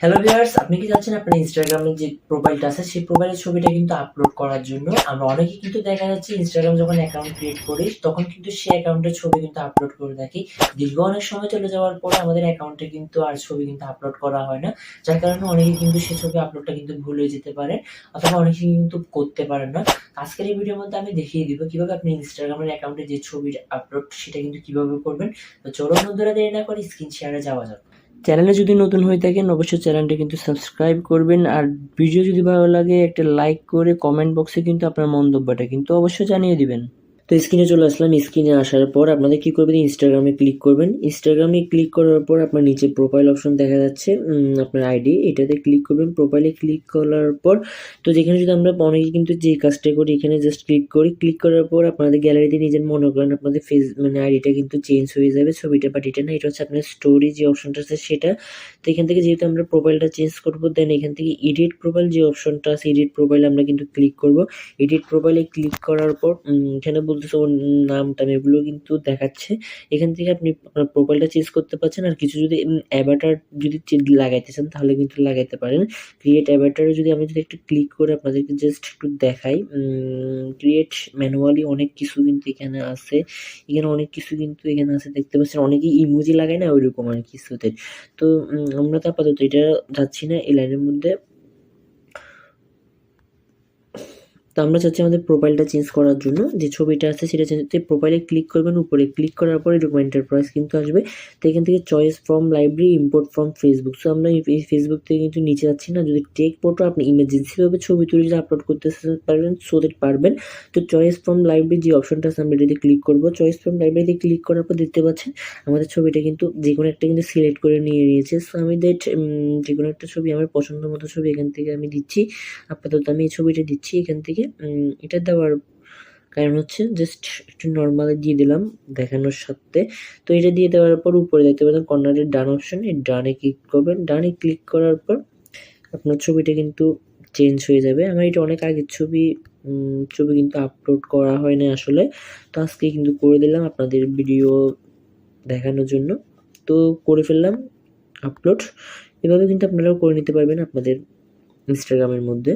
Hello viewers আপনি কি যাচ্ছেন আপনার ইনস্টাগ্রামে যে প্রোফাইলটা আছে, সেই প্রোফাইলের ছবিটা কিন্তু আপলোড করার জন্য আমরা অনেকে কিন্তু দেখা যাচ্ছে ইনস্টাগ্রাম যখন অ্যাকাউন্ট ক্রিয়েট করি, তখন কিন্তু সেই অ্যাকাউন্টের ছবি কিন্তু আপলোড করে থাকি। দীর্ঘ অনেক সময় চলে যাওয়ার পরে আমাদের অ্যাকাউন্টে কিন্তু আর ছবি কিন্তু আপলোড করা হয় না, যার কারণে অনেকে কিন্তু সেই ছবি আপলোডটা কিন্তু ভুল হয়ে যেতে পারে অথবা অনেকে কিন্তু করতে পারেন না। আজকের এই ভিডিওর মধ্যে আমি দেখিয়ে দিব কীভাবে আপনি ইনস্টাগ্রামের অ্যাকাউন্টে যে ছবির আপলোড সেটা কিন্তু কীভাবে করবেন। তো চলো বন্ধুরা দেরি না করে স্ক্রিন শেয়ারে যাওয়া যাক। চ্যানেলে যদি নতুন হয়ে থাকেন, অবশ্যই চ্যানেলটি কিন্তু সাবস্ক্রাইব করবেন। আর ভিডিও যদি ভালো লাগে, একটা লাইক করে কমেন্ট বক্সে কিন্তু আপনার মন্তব্যটা কিন্তু অবশ্যই জানিয়ে দিবেন। তো স্ক্রিনে চলে আসলাম। স্ক্রিনে আসার পর আপনাদের কি করবেন? ইনস্টাগ্রামে ক্লিক করবেন। ইনস্টাগ্রামে ক্লিক করার পর আপনার নিচে প্রোফাইল অপশন দেখা যাচ্ছে আপনার আইডি এটাতে ক্লিক করবেন। প্রোফাইলে ক্লিক করার পর, তো যেখানে যদি আমরা অনেকে কিন্তু যে কাজটা করি, এখানে জাস্ট ক্লিক করি। ক্লিক করার পর আপনাদের গ্যালারিতে নিজের মনে করেন আপনাদের ফেস মানে আইডিটা কিন্তু চেঞ্জ হয়ে যাবে। ছবিটা বাট এটা না এটা হচ্ছে আপনার স্টোরি যে অপশনটা আছে সেটা। তো এখান থেকে যেহেতু আমরা প্রোফাইলটা চেঞ্জ করব দেন এখান থেকে এডিট প্রোফাইল যে অপশনটা আছে এডিট প্রোফাইল আমরা কিন্তু ক্লিক করব। এডিট প্রোফাইলে ক্লিক করার পর এখানে বলতেছে ওর নাম টাম এগুলো কিন্তু দেখাচ্ছে। এখান থেকে আপনি আপনার প্রোফাইলটা চেঞ্জ করতে পারছেন আর কিছু যদি অ্যাভাটার যদি লাগাইতে চান তাহলে কিন্তু লাগাইতে পারেন। ক্রিয়েট অ্যাভাটারে যদি আমি যদি একটু ক্লিক করে আপনাদেরকে জাস্ট একটু দেখাই ক্রিয়েট ম্যানুয়ালি অনেক কিছু কিন্তু এখানে আছে। এখানে অনেক কিছু কিন্তু এখানে আছে, দেখতে পাচ্ছেন অনেকেই ইমোজি লাগায় না ওইরকম আর কিছুতে। তো আমরা তো আপাতত এটা যাচ্ছি না, এই লাইনের মধ্যে। তো আমরা চাচ্ছি আমাদের প্রোফাইলটা চেঞ্জ করার জন্য। যে ছবিটা আছে সেটা চেঞ্জ প্রোফাইলে ক্লিক করবেন উপরে। ক্লিক করার পরে এরকম এন্টারপ্রাইজ কিন্তু আসবে। তো এখান থেকে choice from library import from Facebook so আমরা এই ফেসবুক থেকে কিন্তু নিচে যাচ্ছি না। যদি টেক ফটো আপনি ইমার্জেন্সিভাবে ছবি তুলে যদি আপলোড করতে পারবেন সো দ্যাট পারবেন। তো চয়েস ফ্রম লাইব্রেরি যে অপশনটা আছে, আমরা এটাতে ক্লিক করব। চয়েস ফ্রম লাইব্রেরিতে ক্লিক করার পর দেখতে পাচ্ছেন, আমাদের ছবিটা কিন্তু যে কোনো একটা কিন্তু সিলেক্ট করে নিয়ে নিয়েছে। সো আমি দ্যাট যে কোনো একটা ছবি, আমার পছন্দ মতো ছবি এখান থেকে আমি দিচ্ছি। আপাতত আমি এই ছবিটা দিচ্ছি এখান থেকে। এটা দেওয়ার কারণ হচ্ছে জাস্ট একটু নর্মাল দিয়ে দিলাম দেখানোর সাথে। তো এটা দিয়ে দেওয়ার পর উপরে দেখতে পাচ্ছেন কর্নারের ডান অপশন, এই ডানে ক্লিক করবেন। ডানে ক্লিক করার পর আপনার ছবিটা কিন্তু চেঞ্জ হয়ে যাবে। আমার এটা অনেক আগের ছবি ছবি কিন্তু আপলোড করা হয় না আসলে। তো আজকে কিন্তু করে দিলাম আপনাদের ভিডিও দেখানোর জন্য। তো করে ফেললাম আপলোড এভাবে কিন্তু আপনারাও করে নিতে পারবেন আপনাদের ইনস্টাগ্রামের মধ্যে।